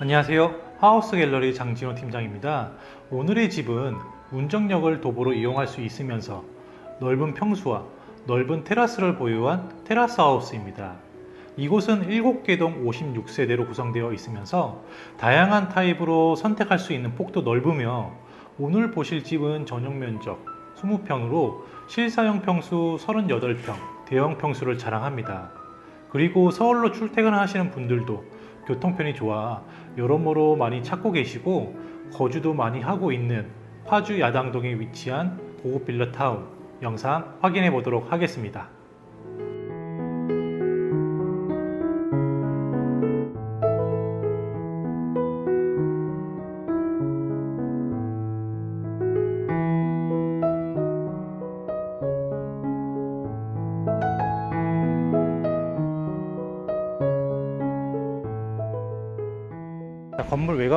안녕하세요. 하우스 갤러리 장진호 팀장입니다. 오늘의 집은 운정역을 도보로 이용할 수 있으면서 넓은 평수와 넓은 테라스를 보유한 테라스 하우스입니다. 이곳은 7개 동 56세대로 구성되어 있으면서 다양한 타입으로 선택할 수 있는 폭도 넓으며 오늘 보실 집은 전용 면적 20평으로 실사용 평수 38평, 대형 평수를 자랑합니다. 그리고 서울로 출퇴근을 하시는 분들도 교통편이 좋아 여러모로 많이 찾고 계시고 거주도 많이 하고 있는 파주 야당동에 위치한 고급 빌라 타운 영상 확인해 보도록 하겠습니다.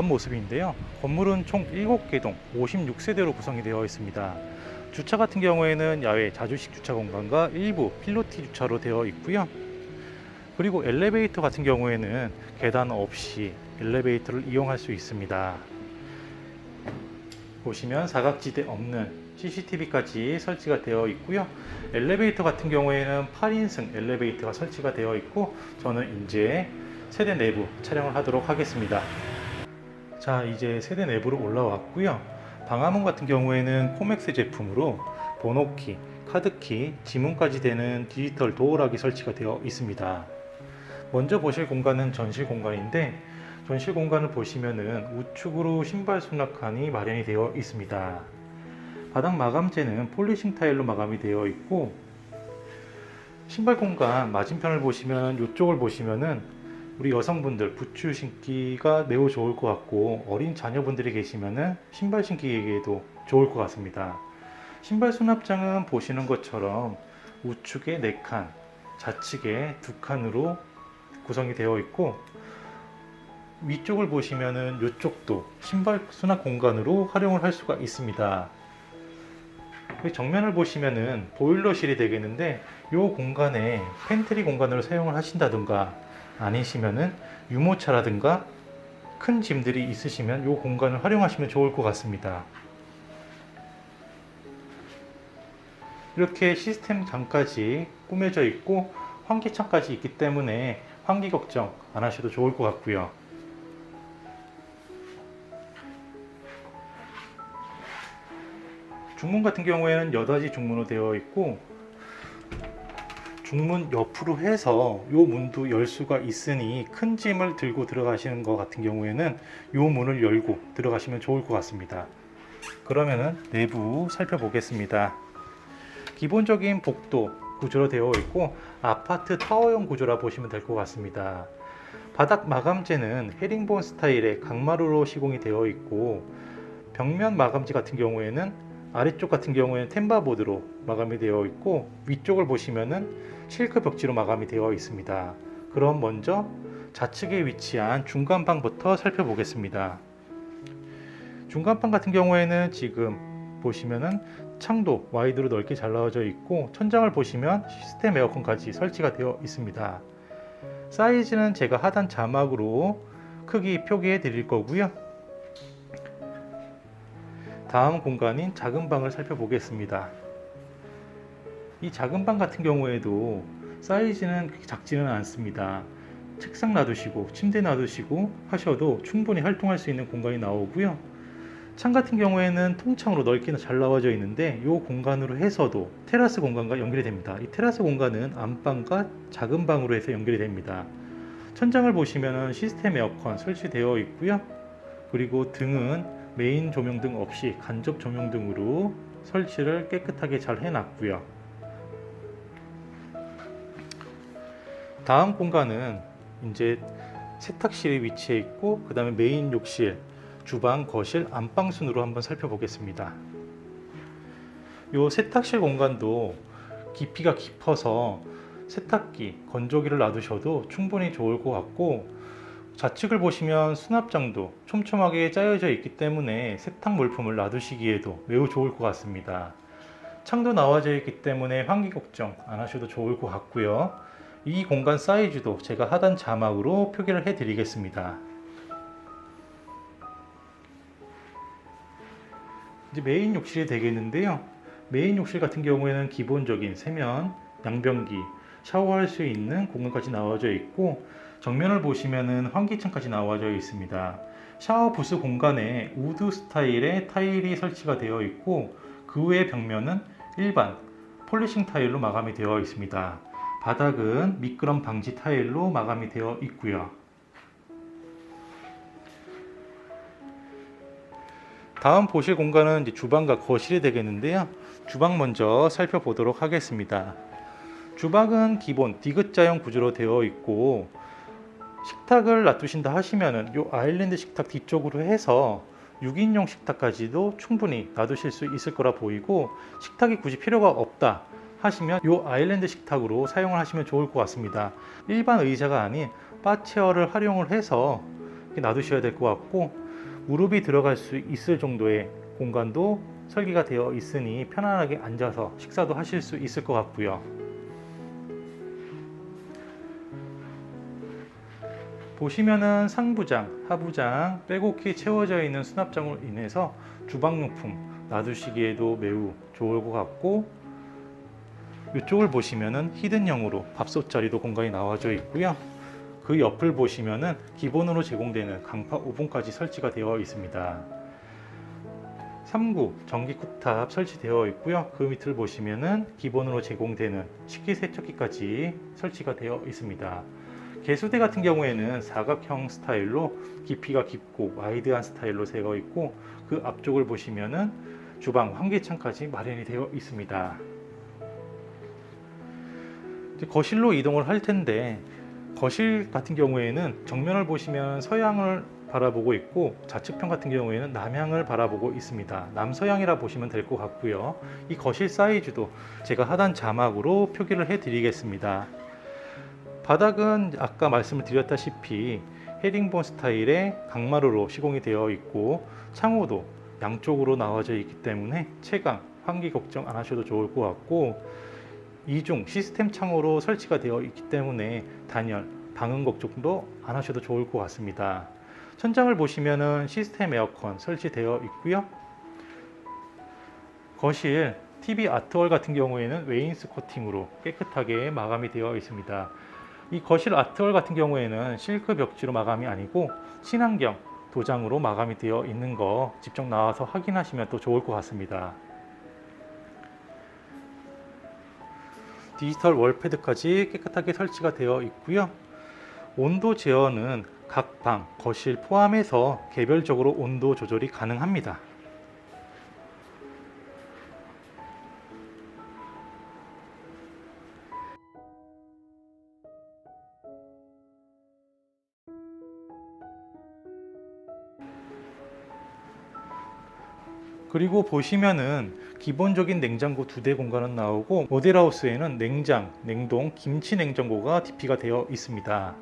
외관 모습인데요. 건물은 총 7개 동 56세대로 구성이 되어 있습니다. 주차 같은 경우에는 야외 자주식 주차 공간과 일부 필로티 주차로 되어 있고요. 그리고 엘리베이터 같은 경우에는 계단 없이 엘리베이터를 이용할 수 있습니다. 보시면 사각지대 없는 CCTV까지 설치가 되어 있고요. 엘리베이터 같은 경우에는 8인승 엘리베이터가 설치가 되어 있고 저는 이제 세대 내부 촬영을 하도록 하겠습니다. 자, 이제 세대 내부로 올라왔고요. 방화문 같은 경우에는 코맥스 제품으로 번호키, 카드키, 지문까지 되는 디지털 도어락이 설치가 되어 있습니다. 먼저 보실 공간은 전실 공간인데 전실 공간을 보시면은 우측으로 신발 수납칸이 마련이 되어 있습니다. 바닥 마감재는 폴리싱 타일로 마감이 되어 있고 신발 공간 맞은편을 보시면 이쪽을 보시면은 우리 여성분들 부츠 신기가 매우 좋을 것 같고 어린 자녀분들이 계시면은 신발 신기에게도 좋을 것 같습니다. 신발 수납장은 보시는 것처럼 우측에 4칸, 좌측에 2칸으로 구성이 되어 있고 위쪽을 보시면은 이쪽도 신발 수납 공간으로 활용을 할 수가 있습니다. 그 정면을 보시면은 보일러실이 되겠는데 이 공간에 팬트리 공간으로 사용을 하신다든가 아니시면은 유모차라든가 큰 짐들이 있으시면 이 공간을 활용하시면 좋을 것 같습니다. 이렇게 시스템 장까지 꾸며져 있고 환기창까지 있기 때문에 환기 걱정 안 하셔도 좋을 것 같고요. 중문 같은 경우에는 여닫이 중문으로 되어 있고 중문 옆으로 해서 요 문도 열 수가 있으니 큰 짐을 들고 들어가시는 것 같은 경우에는 요 문을 열고 들어가시면 좋을 것 같습니다. 그러면은 내부 살펴보겠습니다. 기본적인 복도 구조로 되어 있고 아파트 타워형 구조라 보시면 될 것 같습니다. 바닥 마감재는 헤링본 스타일의 강마루로 시공이 되어 있고 벽면 마감재 같은 경우에는 아래쪽 같은 경우에는 템바보드로 마감이 되어 있고 위쪽을 보시면은 실크 벽지로 마감이 되어 있습니다. 그럼 먼저 좌측에 위치한 중간방부터 살펴보겠습니다. 중간방 같은 경우에는 지금 보시면은 창도 와이드로 넓게 잘 나와져 있고 천장을 보시면 시스템 에어컨까지 설치가 되어 있습니다. 사이즈는 제가 하단 자막으로 크기 표기해 드릴 거고요. 다음 공간인 작은 방을 살펴보겠습니다. 이 작은 방 같은 경우에도 사이즈는 작지는 않습니다. 책상 놔두시고 침대 놔두시고 하셔도 충분히 활동할 수 있는 공간이 나오고요. 창 같은 경우에는 통창으로 넓게 잘 나와져 있는데 이 공간으로 해서도 테라스 공간과 연결이 됩니다. 이 테라스 공간은 안방과 작은 방으로 해서 연결이 됩니다. 천장을 보시면 시스템 에어컨 설치되어 있고요. 그리고 등은 메인 조명등 없이 간접 조명등으로 설치를 깨끗하게 잘 해놨고요. 다음 공간은 이제 세탁실이 위치해 있고 그 다음에 메인 욕실, 주방, 거실, 안방 순으로 한번 살펴보겠습니다. 이 세탁실 공간도 깊이가 깊어서 세탁기, 건조기를 놔두셔도 충분히 좋을 것 같고 좌측을 보시면 수납장도 촘촘하게 짜여져 있기 때문에 세탁 물품을 놔두시기에도 매우 좋을 것 같습니다. 창도 나와져 있기 때문에 환기 걱정 안 하셔도 좋을 것 같고요. 이 공간 사이즈도 제가 하단 자막으로 표기를 해 드리겠습니다. 이제 메인 욕실이 되겠는데요. 메인 욕실 같은 경우에는 기본적인 세면, 양변기, 샤워할 수 있는 공간까지 나와져 있고 정면을 보시면 환기창까지 나와져 있습니다. 샤워 부스 공간에 우드 스타일의 타일이 설치가 되어 있고 그 외 벽면은 일반 폴리싱 타일로 마감이 되어 있습니다. 바닥은 미끄럼 방지 타일로 마감이 되어 있고요. 다음 보실 공간은 이제 주방과 거실이 되겠는데요. 주방 먼저 살펴보도록 하겠습니다. 주방은 기본 디귿자형 구조로 되어 있고 식탁을 놔두신다 하시면은 요 아일랜드 식탁 뒤쪽으로 해서 6인용 식탁까지도 충분히 놔두실 수 있을 거라 보이고 식탁이 굳이 필요가 없다 하시면 요 아일랜드 식탁으로 사용을 하시면 좋을 것 같습니다. 일반 의자가 아닌 바체어를 활용을 해서 놔두셔야 될 것 같고 무릎이 들어갈 수 있을 정도의 공간도 설계가 되어 있으니 편안하게 앉아서 식사도 하실 수 있을 것 같고요. 보시면은 상부장, 하부장 빼곡히 채워져 있는 수납장으로 인해서 주방용품 놔두시기에도 매우 좋을 것 같고 이쪽을 보시면은 히든형으로 밥솥 자리도 공간이 나와져 있고요. 그 옆을 보시면은 기본으로 제공되는 강파 오븐까지 설치가 되어 있습니다. 3구 전기 쿡탑 설치되어 있고요. 그 밑을 보시면은 기본으로 제공되는 식기 세척기까지 설치가 되어 있습니다. 개수대 같은 경우에는 사각형 스타일로 깊이가 깊고 와이드한 스타일로 되어 있고 그 앞쪽을 보시면은 주방 환기창까지 마련이 되어 있습니다. 거실로 이동을 할 텐데 거실 같은 경우에는 정면을 보시면 서양을 바라보고 있고 좌측편 같은 경우에는 남향을 바라보고 있습니다. 남서향이라 보시면 될 것 같고요. 이 거실 사이즈도 제가 하단 자막으로 표기를 해 드리겠습니다. 바닥은 아까 말씀을 드렸다시피 헤링본 스타일의 강마루로 시공이 되어 있고 창호도 양쪽으로 나와져 있기 때문에 채광, 환기 걱정 안 하셔도 좋을 것 같고 이중 시스템 창호로 설치가 되어 있기 때문에 단열, 방음 걱정도 안 하셔도 좋을 것 같습니다. 천장을 보시면은 시스템 에어컨 설치되어 있고요. 거실 TV 아트월 같은 경우에는 웨인스 코팅으로 깨끗하게 마감이 되어 있습니다. 이 거실 아트월 같은 경우에는 실크 벽지로 마감이 아니고 친환경 도장으로 마감이 되어 있는 거 직접 나와서 확인하시면 또 좋을 것 같습니다. 디지털 월패드까지 깨끗하게 설치가 되어 있고요. 온도 제어는 각 방, 거실 포함해서 개별적으로 온도 조절이 가능합니다. 그리고 보시면은 기본적인 냉장고 두 대 공간은 나오고 모델하우스에는 냉장, 냉동, 김치 냉장고가 DP가 되어 있습니다.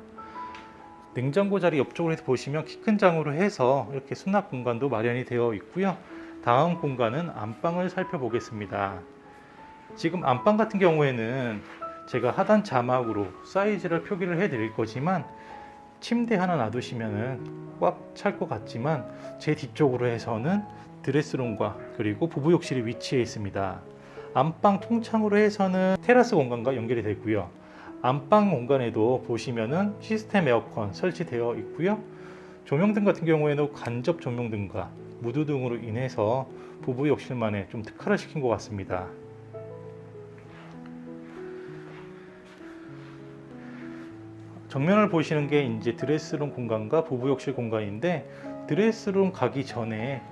냉장고 자리 옆쪽으로 해서 보시면 키 큰 장으로 해서 이렇게 수납 공간도 마련이 되어 있고요. 다음 공간은 안방을 살펴보겠습니다. 지금 안방 같은 경우에는 제가 하단 자막으로 사이즈를 표기를 해 드릴 거지만 침대 하나 놔두시면은 꽉 찰 것 같지만 제 뒤쪽으로 해서는 드레스룸과 그리고 부부 욕실이 위치해 있습니다. 안방 통창으로 해서는 테라스 공간과 연결이 되고요. 안방 공간에도 보시면은 시스템 에어컨 설치되어 있고요. 조명등 같은 경우에는 간접 조명등과 무드 등으로 인해서 부부 욕실만에 좀 특화를 시킨 것 같습니다. 정면을 보시는 게 이제 드레스룸 공간과 부부 욕실 공간인데 드레스룸 가기 전에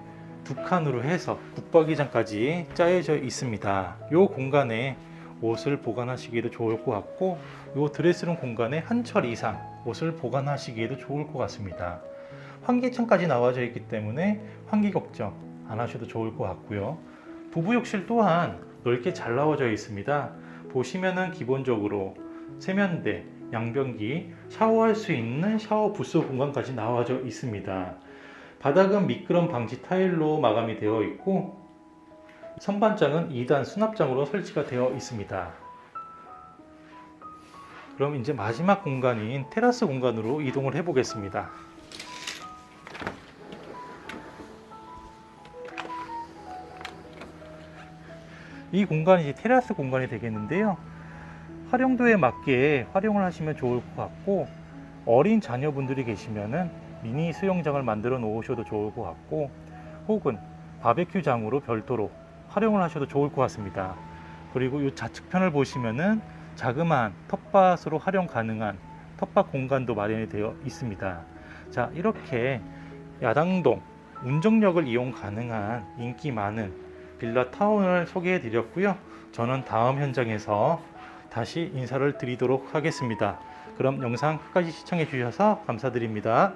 두 칸으로 해서 붙박이장까지 짜여져 있습니다. 이 공간에 옷을 보관하시기에도 좋을 것 같고 이 드레스룸 공간에 한 철 이상 옷을 보관하시기에도 좋을 것 같습니다. 환기창까지 나와져 있기 때문에 환기 걱정 안 하셔도 좋을 것 같고요. 부부 욕실 또한 넓게 잘 나와져 있습니다. 보시면은 기본적으로 세면대, 양변기, 샤워할 수 있는 샤워 부스 공간까지 나와져 있습니다. 바닥은 미끄럼 방지 타일로 마감이 되어 있고 선반장은 2단 수납장으로 설치가 되어 있습니다. 그럼 이제 마지막 공간인 테라스 공간으로 이동을 해 보겠습니다. 이 공간이 이제 테라스 공간이 되겠는데요. 활용도에 맞게 활용을 하시면 좋을 것 같고 어린 자녀분들이 계시면은 미니 수영장을 만들어 놓으셔도 좋을 것 같고 혹은 바베큐장으로 별도로 활용을 하셔도 좋을 것 같습니다. 그리고 이 좌측편을 보시면은 자그마한 텃밭으로 활용 가능한 텃밭 공간도 마련이 되어 있습니다. 자, 이렇게 야당동 운정역을 이용 가능한 인기 많은 빌라 타운을 소개해 드렸고요. 저는 다음 현장에서 다시 인사를 드리도록 하겠습니다. 그럼 영상 끝까지 시청해 주셔서 감사드립니다.